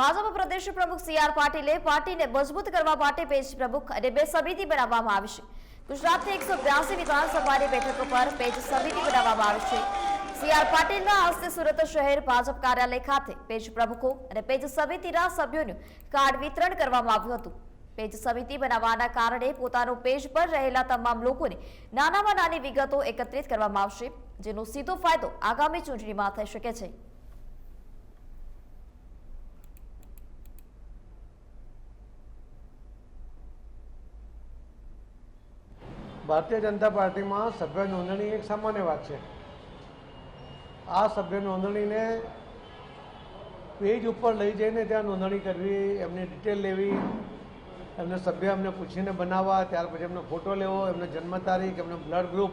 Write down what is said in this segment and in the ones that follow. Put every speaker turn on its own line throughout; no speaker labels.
ભાજપ પ્રદેશ પ્રમુખ C R પાટીલે પાર્ટીને મજબૂત કરવા માટે પેજ પ્રમુખ અને બે સમિતિ બનાવવામાં આવશે ગુજરાતની એકસો બ્યાસી વિધાનસભાની બેઠકો પર પેજ સમિતિ બનાવવામાં આવશે સી આર પાટીલના હસ્તે સુરત શહેર ભાજપ કાર્યાલય ખાતે પેજ પ્રમુખો અને પેજ સમિતિના સભ્યોનું કાર્ડ વિતરણ કરવામાં આવ્યું હતું. પેજ સમિતિ બનાવવાના કારણે પોતાનો પેજ પર રહેલા તમામ લોકોને નાનામાં નાની વિગતો એકત્રિત કરવામાં આવશે, જેનો સીધો ફાયદો આગામી ચૂંટણીમાં થઈ શકે છે.
ભારતીય જનતા પાર્ટીમાં સભ્ય નોંધણી એક સામાન્ય વાત છે. આ સભ્ય નોંધણીને પેજ ઉપર લઈ જઈને ત્યાં નોંધણી કરવી, એમની ડિટેલ લેવી, એમને સભ્ય એમને પૂછીને બનાવવા, ત્યાર પછી એમનો ફોટો લેવો, એમને જન્મ તારીખ, એમનો બ્લડ ગ્રુપ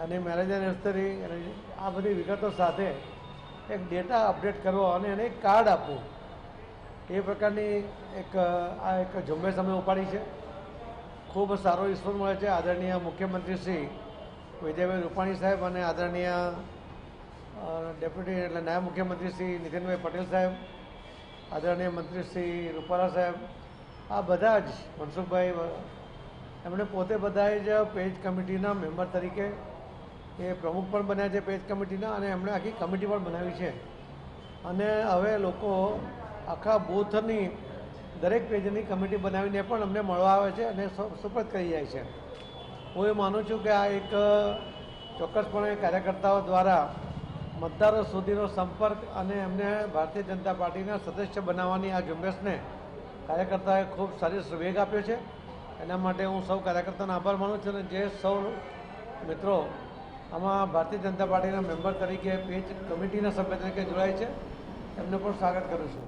અને મેરેજ એનિવર્સરી અને આ બધી વિગતો સાથે એક ડેટા અપડેટ કરવો અને એને એક કાર્ડ આપવું. એ પ્રકારની એક, આ એક ઝુંબેશ અમે ઉપાડી છે. ખૂબ સારો રિસ્પોન્સ મળે છે આદરણીય મુખ્યમંત્રી શ્રી વિજયભાઈ રૂપાણી સાહેબ અને આદરણીય ડેપ્યુટી એટલે નાયબ મુખ્યમંત્રી શ્રી નીતિનભાઈ પટેલ સાહેબ, આદરણીય મંત્રી શ્રી રૂપાલા સાહેબ, આ બધા જ મનસુખભાઈ એમણે પોતે બધાએ જ પેજ કમિટીના મેમ્બર તરીકે એ પ્રમુખ પણ બન્યા છે પેજ કમિટીના અને એમણે આખી કમિટી પણ બનાવી છે. અને હવે લોકો આખા બૂથની દરેક પેજની કમિટી બનાવીને પણ અમને મળવા આવે છે અને સુપરત કરી જાય છે. હું એ માનું છું કે આ એક ચોક્કસપણે કાર્યકર્તાઓ દ્વારા મતદારો સુધીનો સંપર્ક અને એમને ભારતીય જનતા પાર્ટીના સદસ્ય બનાવવાની આ ઝુંબેશને કાર્યકર્તાઓએ ખૂબ સારી વેગ આપ્યો છે. એના માટે હું સૌ કાર્યકર્તાનો આભાર માનું છું અને જે સૌ મિત્રો આમાં ભારતીય જનતા પાર્ટીના મેમ્બર તરીકે પેજ કમિટીના સભ્ય તરીકે જોડાય છે, એમને પણ સ્વાગત કરું છું.